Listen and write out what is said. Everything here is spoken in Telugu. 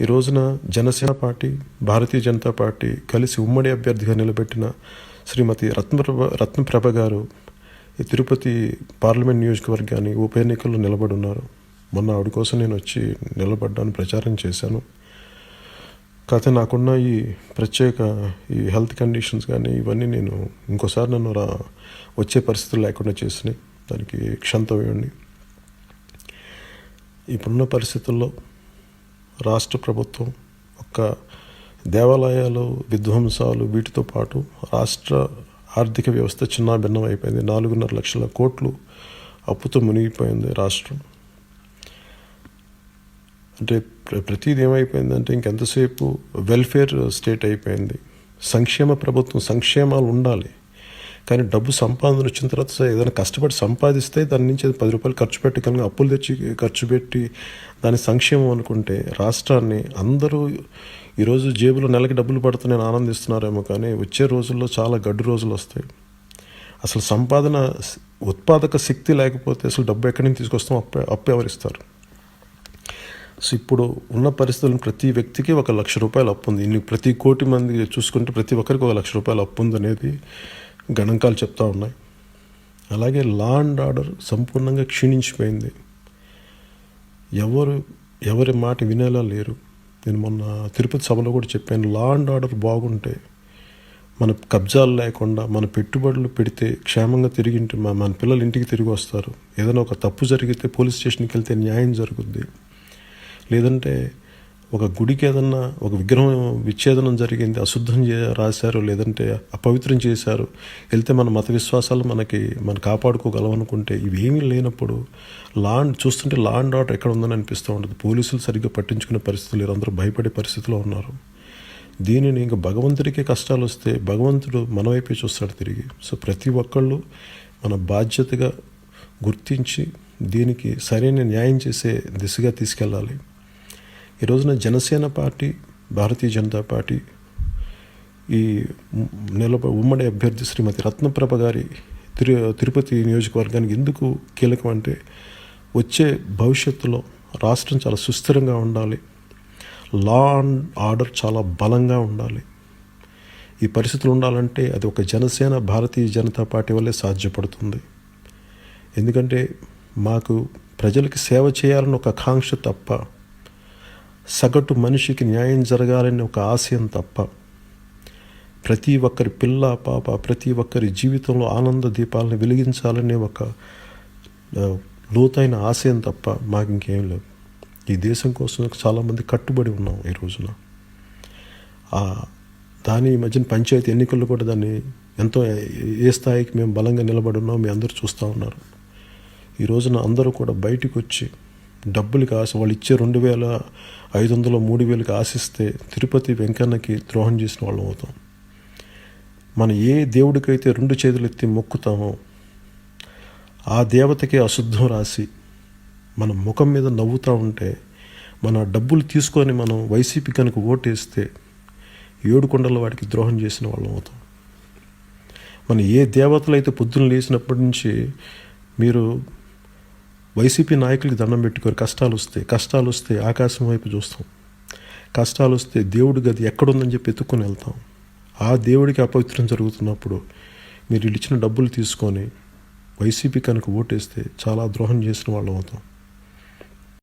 ఈ రోజున జనసేన పార్టీ భారతీయ జనతా పార్టీ కలిసి ఉమ్మడి అభ్యర్థిగా నిలబెట్టిన శ్రీమతి రత్నప్రభ రత్నప్రభ గారు ఈ తిరుపతి పార్లమెంట్ నియోజకవర్గాన్ని ఉప ఎన్నికల్లో నిలబడి ఉన్నారు మొన్న ఆవిడ కోసం నేను వచ్చి నిలబడ్డాను ప్రచారం చేశాను. కాకపోతే నాకున్న ఈ ప్రత్యేక ఈ హెల్త్ కండిషన్స్ కానీ ఇవన్నీ నేను ఇంకోసారి నన్ను రా వచ్చే పరిస్థితులు లేకుండా చేసినాయి. దానికి క్షంతం ఇవ్వండి ఇప్పుడున్న పరిస్థితుల్లో రాష్ట్ర ప్రభుత్వం ఒక్క దేవాలయాలు విధ్వంసాలు వీటితో పాటు రాష్ట్ర ఆర్థిక వ్యవస్థ చిన్నాభిన్నం అయిపోయింది నాలుగున్నర లక్షల కోట్లు అప్పుతో మునిగిపోయింది రాష్ట్రం. అంటే ప్ర- ప్రతిది ఏమైపోయిందంటే ఇంకెంతసేపు వెల్ఫేర్ స్టేట్ అయిపోయింది. సంక్షేమ ప్రభుత్వం సంక్షేమాలు ఉండాలి. కానీ డబ్బు సంపాదన వచ్చిన తర్వాత ఏదైనా కష్టపడి సంపాదిస్తే దాని నుంచి పది రూపాయలు ఖర్చు పెట్టి కనుక అప్పులు తెచ్చి ఖర్చు పెట్టి దాని సంక్షేమం అనుకుంటే రాష్ట్రాన్ని అందరూ ఈరోజు జేబులో నెలకి డబ్బులు పడుతున్నాయని ఆనందిస్తున్నారేమో కానీ వచ్చే రోజుల్లో చాలా గడ్డు రోజులు వస్తాయి. అసలు సంపాదన ఉత్పాదక శక్తి లేకపోతే అసలు డబ్బు ఎక్కడి నుంచి తీసుకొస్తాం అప్పు అప్పు ఎవరిస్తారు? సో ఇప్పుడు ఉన్న పరిస్థితులను ప్రతి వ్యక్తికి ఒక లక్ష రూపాయలు అప్పు ఉంది. ఇన్ని ప్రతి కోటి మంది చూసుకుంటే ప్రతి ఒక్కరికి ఒక లక్ష రూపాయలు అప్పు ఉంది అనేది గణాంకాలు చెప్తా ఉన్నాయి. అలాగే లా అండ్ ఆర్డర్ సంపూర్ణంగా క్షీణించిపోయింది. ఎవరు ఎవరి మాట వినేలా లేరు. నేను మొన్న తిరుపతి సభలో కూడా చెప్పాను లా అండ్ ఆర్డర్ బాగుంటే మన కబ్జాలు లేకుండా మన పెట్టుబడులు పెడితే క్షేమంగా తిరిగి ఇంటి మన మన పిల్లలు ఇంటికి తిరిగి వస్తారు. ఏదైనా ఒక తప్పు జరిగితే పోలీస్ స్టేషన్కి వెళ్తే న్యాయం జరుగుద్ది. లేదంటే ఒక గుడికి ఏదన్నా ఒక విగ్రహం విచ్ఛేదనం జరిగింది అశుద్ధం చే రాశారు లేదంటే అపవిత్రం చేశారు వెళ్తే మన మత విశ్వాసాలు మనకి మనం కాపాడుకోగలం అనుకుంటే ఇవేమీ లేనప్పుడు లాండ్ చూస్తుంటే లా అండ్ ఆర్డర్ ఎక్కడ ఉందని అనిపిస్తూ ఉంటుంది పోలీసులు సరిగ్గా పట్టించుకునే పరిస్థితులు లేరు. అందరూ భయపడే పరిస్థితిలో ఉన్నారు. దీనిని ఇంకా భగవంతుడికే కష్టాలు వస్తే భగవంతుడు మన వైపే చూస్తాడు తిరిగి. సో ప్రతి ఒక్కళ్ళు మన బాధ్యతగా గుర్తించి దీనికి సరైన న్యాయం చేసే దిశగా తీసుకెళ్ళాలి. ఈ రోజున జనసేన పార్టీ భారతీయ జనతా పార్టీ ఈ నిలబ ఉమ్మడి అభ్యర్థి శ్రీమతి రత్నప్రభ గారి తిరు తిరుపతి నియోజకవర్గానికి ఎందుకు కీలకం అంటే వచ్చే భవిష్యత్తులో రాష్ట్రం చాలా సుస్థిరంగా ఉండాలి. లా అండ్ ఆర్డర్ చాలా బలంగా ఉండాలి. ఈ పరిస్థితులు ఉండాలంటే అది ఒక జనసేన భారతీయ జనతా పార్టీ వల్లే సాధ్యపడుతుంది. ఎందుకంటే మాకు ప్రజలకి సేవ చేయాలని ఒక ఆకాంక్ష తప్ప సగటు మనిషికి న్యాయం జరగాలని ఒక ఆశయం తప్ప ప్రతి ఒక్కరి పిల్ల పాప ప్రతి ఒక్కరి జీవితంలో ఆనంద దీపాలను వెలిగించాలనే ఒక లోతైన ఆశయం తప్ప మాకు ఇంకేం లేవు ఈ దేశం కోసం చాలామంది కట్టుబడి ఉన్నాం ఈ రోజున. దాని ఈ మధ్యన పంచాయతీ ఎన్నికల్లో కూడా దాన్ని ఎంతో ఏ స్థాయికి మేము బలంగా నిలబడి ఉన్నాం మీ అందరూ చూస్తూ ఉన్నారు. ఈ రోజున అందరూ కూడా బయటికి వచ్చి డబ్బులకి ఆశ వాళ్ళు ఇచ్చే రెండు వేల ఐదు వందలు మూడు వేలకి ఆశిస్తే తిరుపతి వెంకన్నకి ద్రోహం చేసిన వాళ్ళం అవుతాం. మనం ఏ దేవుడికైతే రెండు చేతులు ఎత్తి మొక్కుతామో ఆ దేవతకి అశుద్ధం రాసి మన ముఖం మీద నవ్వుతూ ఉంటే మన డబ్బులు తీసుకొని మనం వైసీపీ కనుక ఓటేస్తే ఏడుకొండల వాడికి ద్రోహం చేసిన వాళ్ళం అవుతాం. మన ఏ దేవతలు అయితే పొద్దున్న లేచినప్పటి నుంచి మీరు వైసీపీ నాయకులకి దండం పెట్టుకోరు. కష్టాలు వస్తే కష్టాలు వస్తే ఆకాశం వైపు చూస్తాం. కష్టాలు వస్తే దేవుడి గది ఎక్కడుందని చెప్పి ఎత్తుకొని వెళ్తాం. ఆ దేవుడికి అపవిత్రం జరుగుతున్నప్పుడు మీరు ఇచ్చిన డబ్బులు తీసుకొని వైసీపీ కనుక ఓటేస్తే చాలా ద్రోహం చేసిన వాళ్ళం అవుతాం.